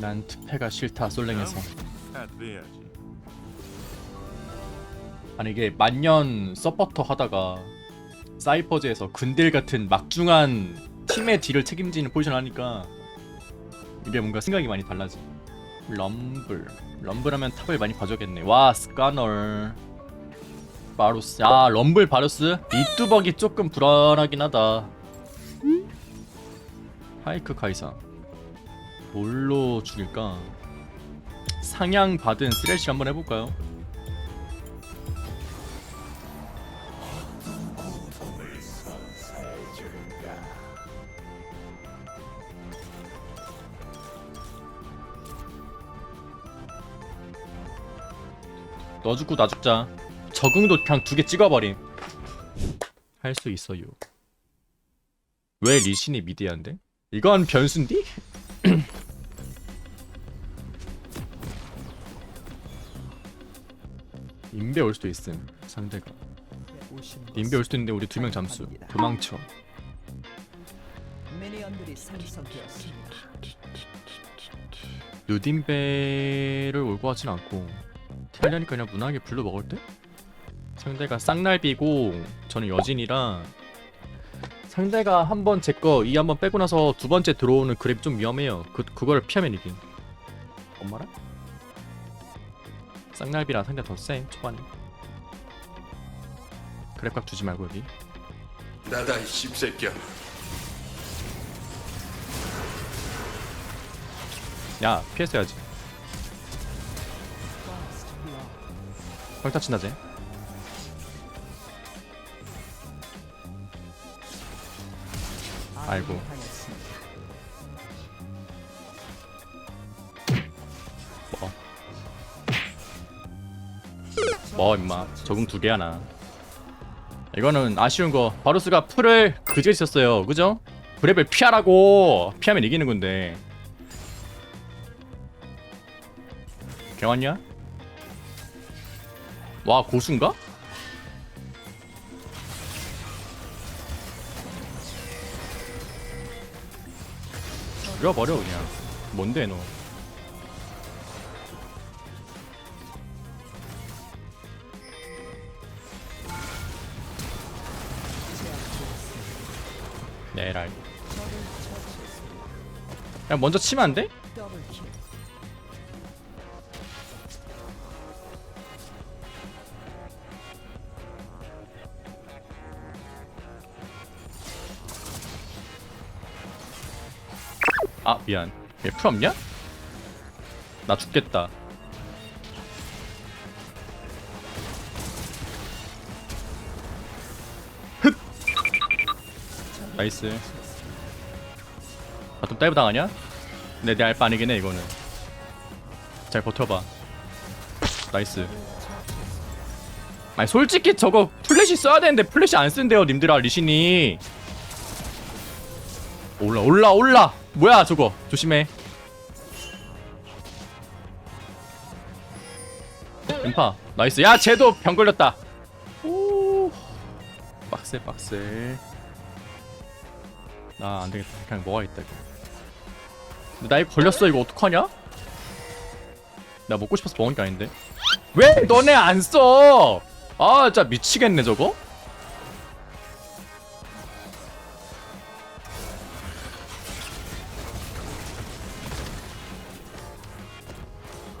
난 투패가 싫다 솔랭에서. 아니 이게 만년 서포터 하다가 사이퍼즈에서 근딜 같은 막중한 팀의 딜을 책임지는 포지션 하니까 이게 뭔가 생각이 많이 달라지. 럼블. 럼블하면 탑을 많이 봐줘야겠네. 와 스카널. 바루스. 야 럼블 바루스? 이 뚜벅이 조금 불안하긴 하다. 하이크 카이사 뭘로 죽일까 상향 받은 쓰레쉬 한번 해볼까요? 너 죽고 나 죽자 적응도 그냥 두 개 찍어버림 할 수 있어요 왜 리신이 미디어인데? 이건 변수인디? 인베 올 수도 있음 상대가 인베 올 수도 있는데 우리 두 명 잠수 도망쳐 미니언들이 생성되었습니다. 누딘베를 올것 같진 않고 텔리하니까 그냥 무난하게 블루 먹을 때? 상대가 쌍날비고 저는 여진이라 상대가 한 번 제 거 이 한 번 빼고 나서 두 번째 들어오는 그랩이 좀 위험해요 그, 그걸 피하면 이긴 엄마라? 쌍날비라 상대 더쎄 초반에 그랩각 주지 말고 여기 나다 이 씹새끼야. 야 피했어야지 평타 친다제 아이고. 뭐 임마. 적응 두 개 하나. 이거는 아쉬운 거. 바루스가 풀을 그제 있었어요. 그죠? 브랩을 피하라고. 피하면 이기는 건데. 개왔냐? 와 고수인가? 죽여버려 그냥. 뭔데 너 네랄 그냥 먼저 치면 안 돼? 아 미안 얘풀 없냐? 나 죽겠다 나이스. 바텀 다이브 당하냐? 네, 내 알바 아니긴 해 이거는. 잘 버텨봐. 나이스. 아니 솔직히 저거 플래시 써야 되는데 플래시 안 쓴대요 님들아 리신이. 올라 올라 올라! 뭐야 저거? 조심해. 음파 나이스. 야 쟤도 병 걸렸다. 오. 빡세 빡세 나 안되겠다. 그냥 먹어야겠다 이거. 근데 나 이거 걸렸어 이거 어떡하냐? 나 먹고 싶어서 먹은 게 아닌데. 왜 너네 안 써? 아 진짜 미치겠네 저거.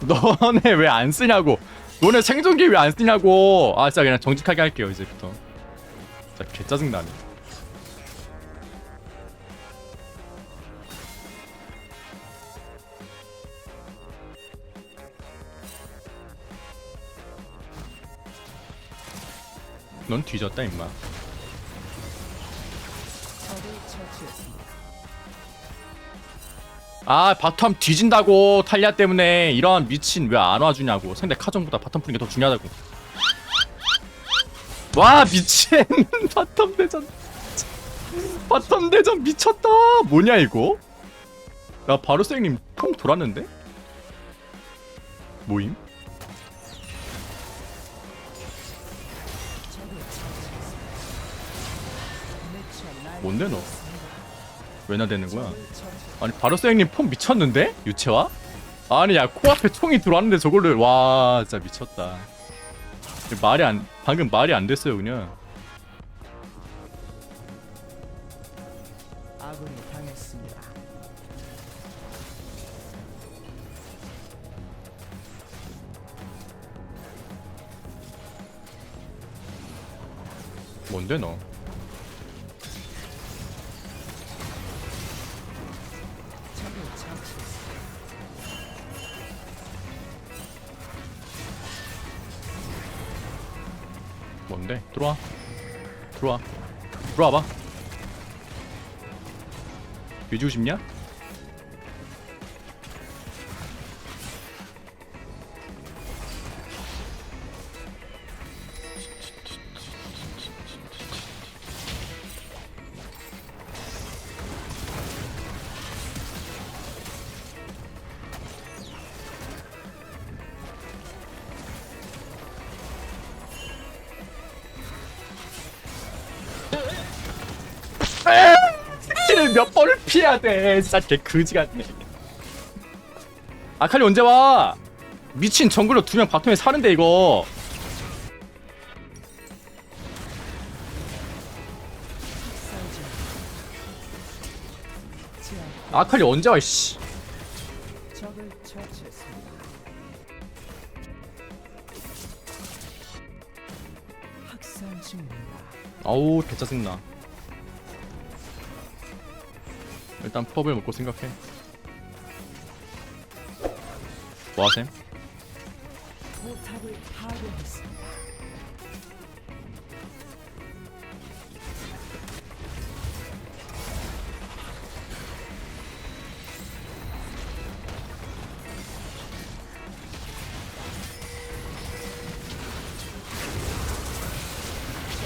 너네 왜 안 쓰냐고. 너네 생존기 왜 안 쓰냐고. 아 진짜 그냥 정직하게 할게요 이제부터. 진짜 개 짜증나네 넌 뒤졌다 임마. 아 바텀 뒤진다고 탈리아 때문에. 이런 미친 왜 안 와주냐고. 상대 카정보다 바텀 푸는 게 더 중요하다고. 와 미친! 바텀 대전. 바텀 대전 미쳤다! 뭐냐 이거? 나 바로 쌩님 통 돌았는데? 모임 뭔데 너? 왜나 되는 거야. 아니 바로 쌩님 폼 미쳤는데? 유채화? 아니 야 코앞에 총이 들어왔는데 저거를 와 진짜 미쳤다. 말이 안 방금 말이 안 됐어요 그냥. 아군이 당했습니다. 뭔데 너 뭔데? 들어와. 들어와. 들어와봐. 뒤지고 싶냐? 몇 번을 피해야 돼 진짜 개 그지 같네 아칼리 언제 와 미친 정글러 두명 바텀에 사는데 이거. 아칼리 언제 와 씨. 아우 개 짜증나 일단 펍을 먹고 생각해 뭐하셈? 포탑을 파괴했습니다.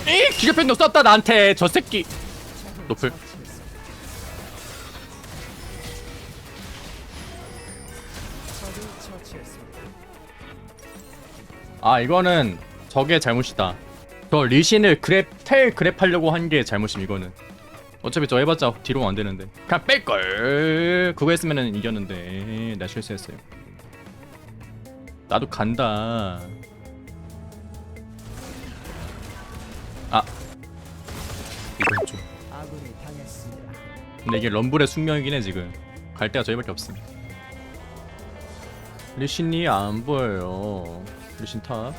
이 기계팬도 썼다 나한테 저 새끼 노플. 아 이거는 저게 잘못이다. 저 리신을 그랩 텔 그랩 하려고 한 게 잘못임 이거는. 어차피 저 해봤자 뒤로 안 되는데. 그냥 뺄걸! 그거 했으면은 이겼는데. 나 실수했어요. 나도 간다. 아. 이건 좀. 근데 이게 럼블의 숙명이긴 해 지금. 갈 데가 저희밖에 없음. 리신이 안 보여요 리신 탑.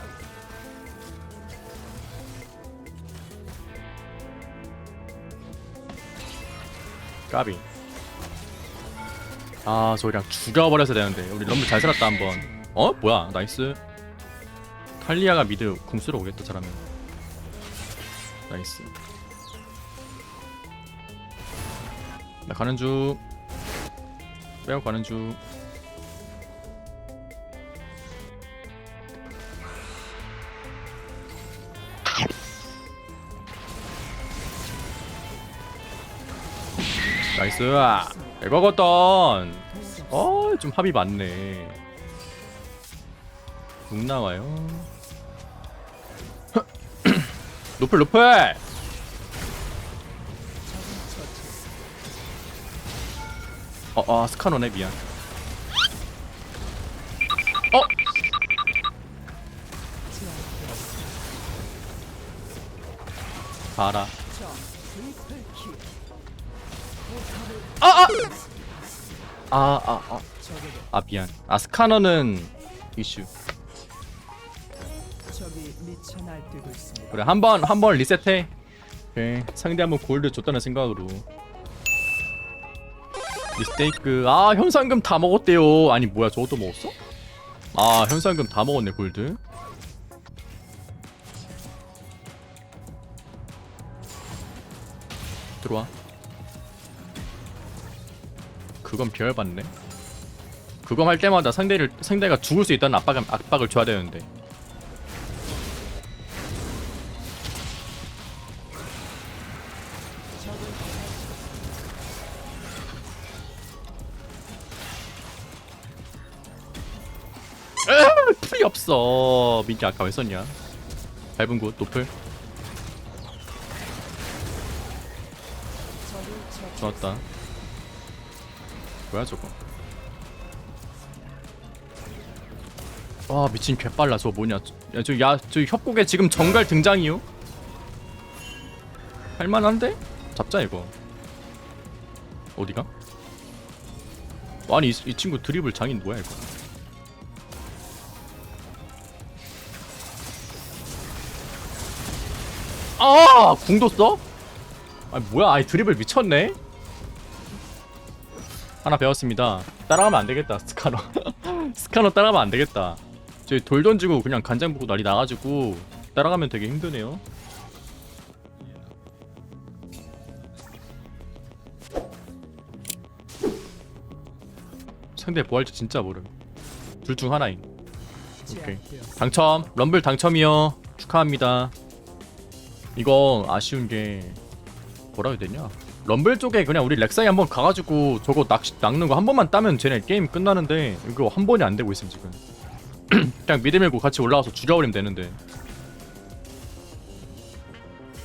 까비. 아저 그냥 죽여버려서 되는데. 우리 럼블 잘 살았다 한번. 어? 뭐야? 나이스. 탈리아가 미드 궁 쓰러 오겠다 잘하면. 나이스. 나 가는 중. 빼고 가는 중 나이스 이거거든 어좀 합이 많네 룩 나와요 노플 노플 적을 처치했습니다. 어, 어, 스카노네 미안. 어. 봐라. 아, 아, 아, 아, 아, 아 미안. 아 스카너는 이슈. 그래 한 번 한 번 리셋해. 그래 상대 한번 골드 줬다는 생각으로. 미스테이크. 아 현상금 다 먹었대요. 아니 뭐야 저것도 먹었어? 아 현상금 다 먹었네 골드. 들어와. 그건 비열받네. 그거 할 때마다 상대를 상대가 죽을 수 있다는 압박 압박을 줘야 되는데. 으아, 풀이 없어. 민기 아까 왜 썼냐? 밟은 곳 노플. 좋았다. 뭐야 저거? 와 미친 개빨라 저거 뭐냐. 야저 야 저 협곡에 지금 정갈 등장이요? 할만한데? 잡자 이거. 어디가? 아니 이, 이 친구 드리블 장인 뭐야 이거? 아! 궁도 써? 아 뭐야? 아이 드리블 미쳤네 하나 배웠습니다. 따라가면 안 되겠다 스카너. 스카너 따라가면 안 되겠다. 저희 돌 던지고 그냥 간장 보고 난리 나가지고 따라가면 되게 힘드네요. 상대 뭐 할지 진짜 모름. 둘 중 하나임. 오케이. 당첨. 럼블 당첨이요. 축하합니다. 이거 아쉬운 게 뭐라 해야 되냐 럼블 쪽에 그냥 우리 렉사이 한번 가가지고 저거 낚, 낚는 거 한 번만 따면 쟤네 게임 끝나는데 이거 한 번이 안 되고 있음 지금. 그냥 미드 밀고 같이 올라가서 죽여버리면 되는데.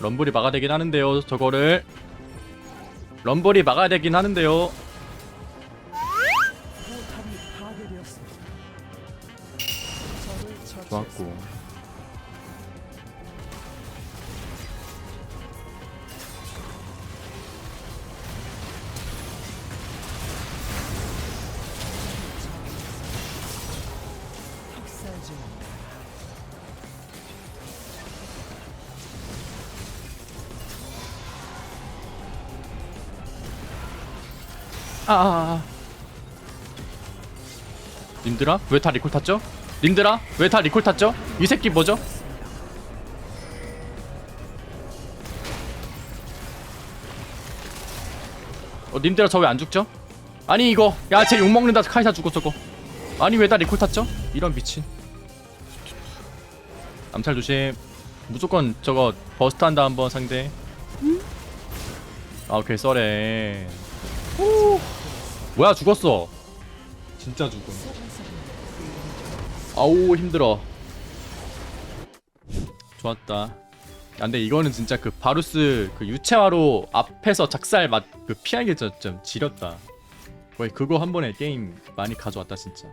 럼블이 막아야 되긴 하는데요 저거를. 럼블이 막아야 되긴 하는데요. 좋았고 아, 아, 아. 님들아 왜 다 리콜 탔죠? 님들아 왜 다 리콜 탔죠? 이 새끼 뭐죠? 어 님들아 저 왜 안 죽죠? 아니 이거 야쟤 욕먹는다 카이사 죽어 저거 아니 왜 다 리콜 탔죠? 이런 미친 암살 조심. 무조건 저거 버스트 한다 한번 상대. 아 오케이 썰해 뭐야 죽었어. 진짜 죽음 아우 힘들어. 좋았다. 야, 근데 이거는 진짜 그 바루스 그 유채화로 앞에서 작살 맛그 피하기 좀 지렸다. 거의 그거 한 번에 게임 많이 가져왔다 진짜